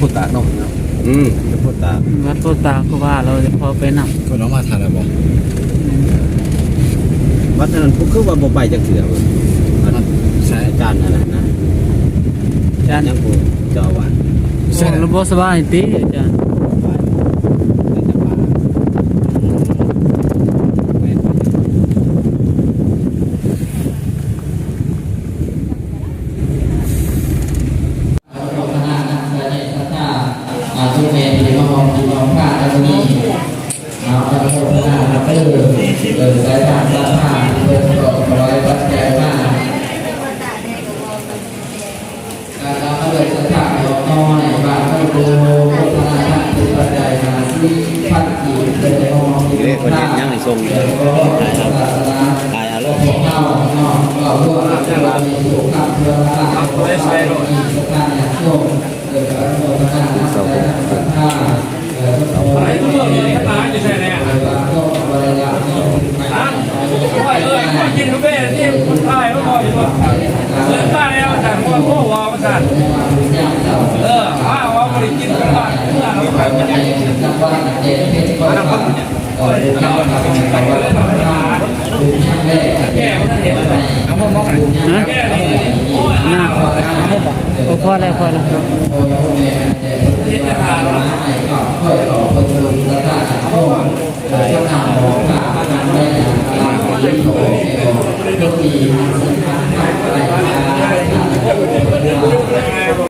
พุตะเนาะเนาะอืมจะพุตะวัดโตตาก็ว่าเราจะพอไปนำคนน้องมาทานอะไรบ่วัดนั้นผู้คือว่าบ่ไปจักเทื่อเว้ยอันนั้นใช่อาจารย์นั่นน่ะนะอาจารย์ยังผู้เจ้าอาว่าสใช่โอ้ระบบสบายติอาจารย์ ไปในจังหวัดแม่น อาทุเมนที่มามองที่มองข้าตรงนี้เอาพระพุทธเจ้าพระเตอร์เดินสายทางรับผ่านเดินต่อร้อยวัดแก่มากการรับพระเดินสถานของน้อยบางพระโกพุทธนาถติปัจจัยมาที่พัดจีเดินมองที่ เรียกคนเห็นยังในทรงอยู่ เดินก็ศาสนา ตายอาร ก็ มณ์ พวกเข้าเนาะก็พวกเรามีสุขภาพเพื่อร่างกายของเรามีสุขภาพอย่างโชคเกิดการโมทนาทางใจทางศรัทธาเทุกคนไอ้พวกนี้ตายอยู่ใช่ไหมอะเอ่อบางโลกบริยาโลกไม่อะได้ว่าเออคนกินกาแฟที่คนไทยเขาบอกอยู่ว่าเออตายแล้วต่พวกพวกวอมาสั่นเออถ้าว่าบริกินกันบ้านเมื่อเราไปมันจะนั กว่าเด็กเพชรก็ทำเออทำทำทำทำทำดูช่างแม่แก้มันเห็นไหมเอาพ่อมอกนะแก้นี่โอ้ยหน้าโอ้พอแล้วพอแล้วโอ้ยแม่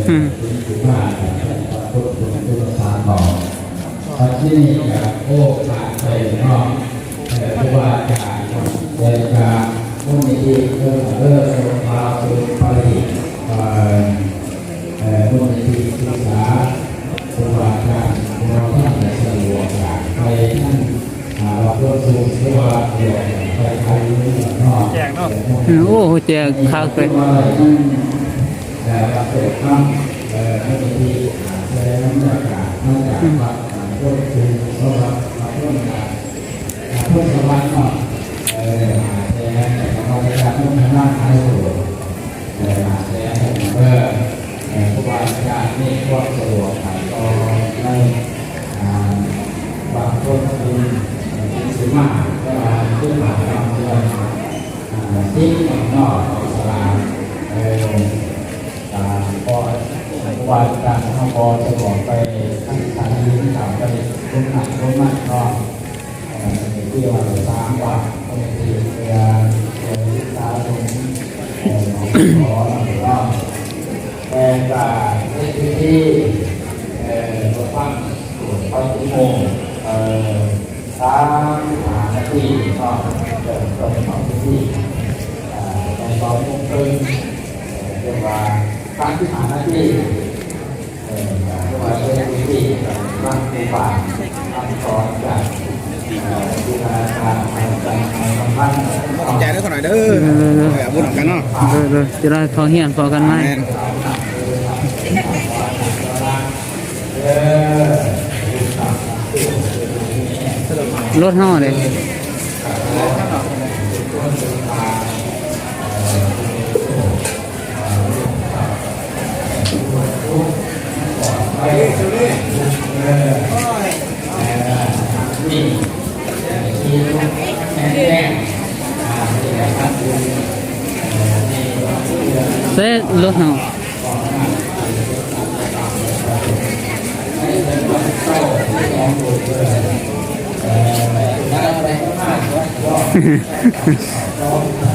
นี่กับโอ้ขาดไปเนาะแต่ผู้ว่าการเดินการมุ่งที่เพื่อเลิกสุภาพสุภาษิตเอ่อเอ่อมุ่งที่ศึกษาผู้ว่าการเราท่านสะดวกจากไปนั่นเราเพื่อสู่ที่ว่าเดียวไปใครเนาะแจกเนาะโอ้แจกข้าวเกินว่ แต่เราเกิดข้ามเอ่อไม่มีแสดงน้ำจาการนอกจากความ ไปรุ่นหนักรุ่นมากก็เที่ว่าสามว่าก็มีที่เวลาเวลาตาตรงเอ่อขอหรือว่าแต่จากที่เอ่อรถฟังเขาชั่วโมงเอ่อสามหานาทีก็เดินตรงของที่ในตอนมุ่งเพิ่งเรียกว่าการที่หานาที่ ว่าเป็นพื้นที่ร่างในป่าทำตอนจากเอ่อดูแลการทำการทำบ้านขอบใจด้วยคนหน่อยเด้อเอาบุญของกันเนาะเออเออจะได้พอเฮียนพอกันไหมแม่นรถห่อเลย ใส่รถเฮา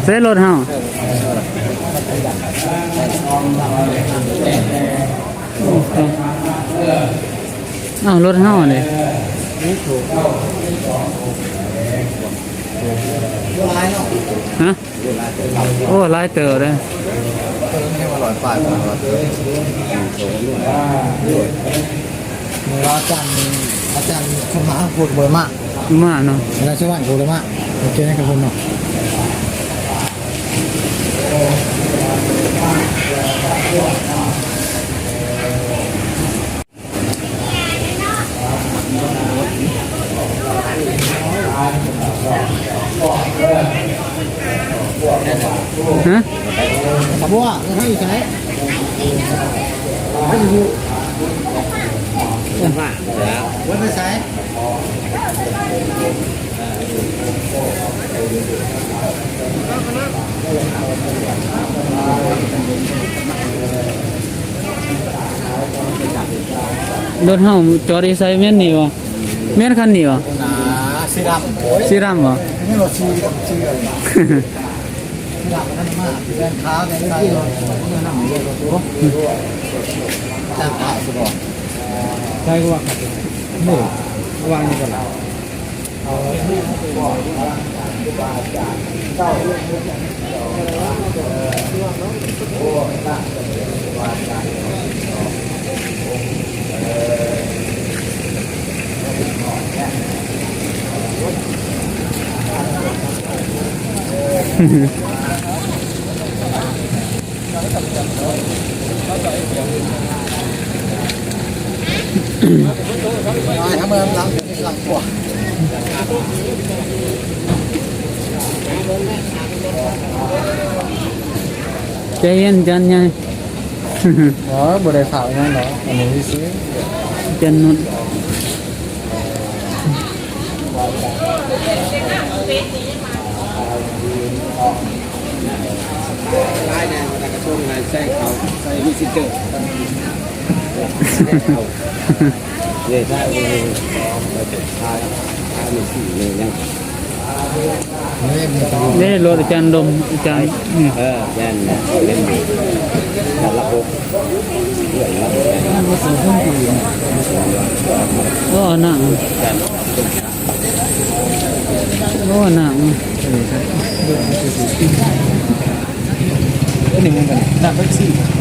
ใส่รถเฮาอ้าวรถเฮาเลยฮะโอ้หลายเต๋อเลย ไม่ให้มาหลอยฝ่ายมาหลอยเลยมีอาจารย์อาจารย์ขมาพูดเบอร์มากมากเนาะแล้วชาวบ้านพูดเลยมากโอเคนะคกับผมเนาะ ฮะ ถามว่าให้ใช้ ให้อยู่ว่าแล้วไว้ไปใช้รถเฮาจอดอีไซแม่นนี่บ่แม่นคันนี้บ่หนาสีดำโอ้ยสีดำบ่นี่เราชีชีอะไรสีดำนั่นมากแดงขาวแดงใสเนาะนี่นั่งเรียกว่า ตัวแต่ผ่าสุดอะใช่ก็ว่าครับนี่วางนี่ก่อนแล้วทำเมืองหลัง หลังกว่าใจเย็นจันใหญ่อ๋อบ่ได้ข่าวนั่นเหรออันนี้ซื้อจันนุนลายเนี่ยมัน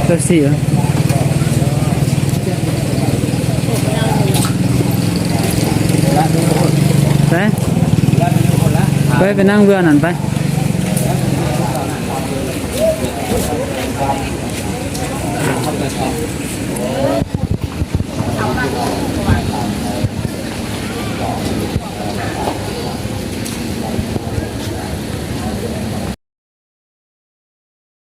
กระช่ว ไปไปนั่งเรือนั่นไป